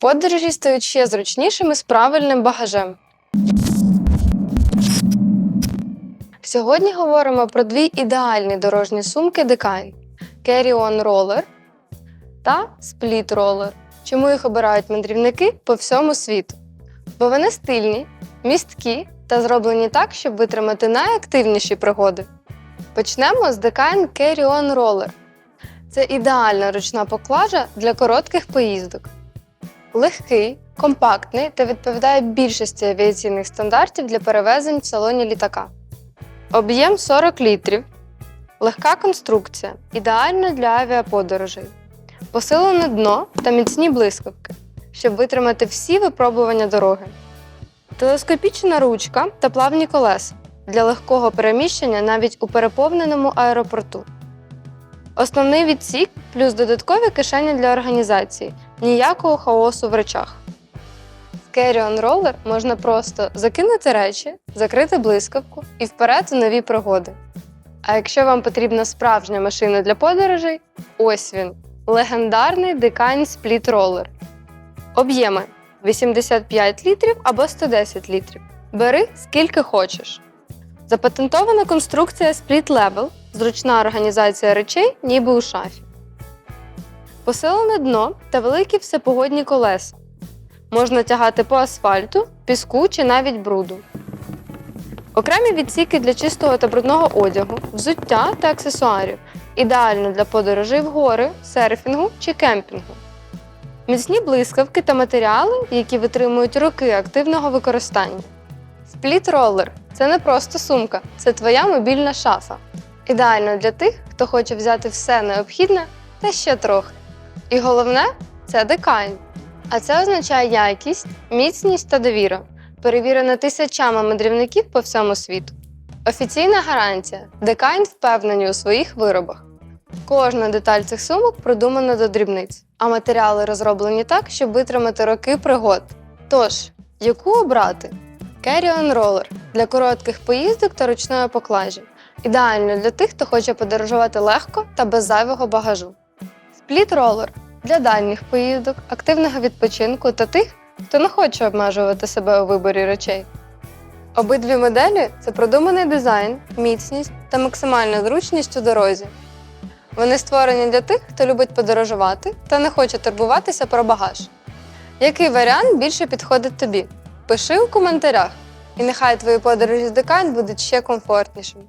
Подорожі стають ще зручнішими з правильним багажем. Сьогодні говоримо про дві ідеальні дорожні сумки Decine Carry-On Roller та Split Roller. Чому їх обирають мандрівники по всьому світу? Бо вони стильні, місткі та зроблені так, щоб витримати найактивніші пригоди. Почнемо з Decine Carry-On Roller. Це ідеальна ручна поклажа для коротких поїздок. Легкий, компактний та відповідає більшості авіаційних стандартів для перевезень в салоні літака. Об'єм 40 літрів. Легка конструкція, ідеальна для авіаподорожей. Посилене дно та міцні блискавки, щоб витримати всі випробування дороги. Телескопічна ручка та плавні колеса для легкого переміщення навіть у переповненому аеропорту. Основний відсік плюс додаткові кишені для організації. Ніякого хаосу в речах. В Carry-on Roller можна просто закинути речі, закрити блискавку і вперед у нові пригоди. А якщо вам потрібна справжня машина для подорожей, ось він легендарний Split Roller. Об'єми 85 літрів або 110 літрів. Бери скільки хочеш. Запатентована конструкція Split Level зручна організація речей, ніби у шафі. Посилене дно та великі всепогодні колеса. Можна тягати по асфальту, піску чи навіть бруду. Окремі відсіки для чистого та брудного одягу, взуття та аксесуарів. Ідеально для подорожей в гори, серфінгу чи кемпінгу. Міцні блискавки та матеріали, які витримують роки активного використання. Спліт ролер це не просто сумка, це твоя мобільна шафа. Ідеально для тих, хто хоче взяти все необхідне та ще трохи. І головне це декайн. А це означає якість, міцність та довіра, перевірена тисячами мандрівників по всьому світу. Офіційна гарантія Декайн впевнені у своїх виробах. Кожна деталь цих сумок продумана до дрібниць, а матеріали розроблені так, щоб витримати роки пригод. Тож, яку обрати? Carry-on Roller для коротких поїздок та ручної поклажі. Ідеально для тих, хто хоче подорожувати легко та без зайвого багажу. Спліт ролер для дальніх поїздок, активного відпочинку та тих, хто не хоче обмежувати себе у виборі речей. Обидві моделі це продуманий дизайн, міцність та максимальна зручність у дорозі. Вони створені для тих, хто любить подорожувати та не хоче турбуватися про багаж. Який варіант більше підходить тобі? Пиши у коментарях, і нехай твої подорожі з Декайн будуть ще комфортнішими.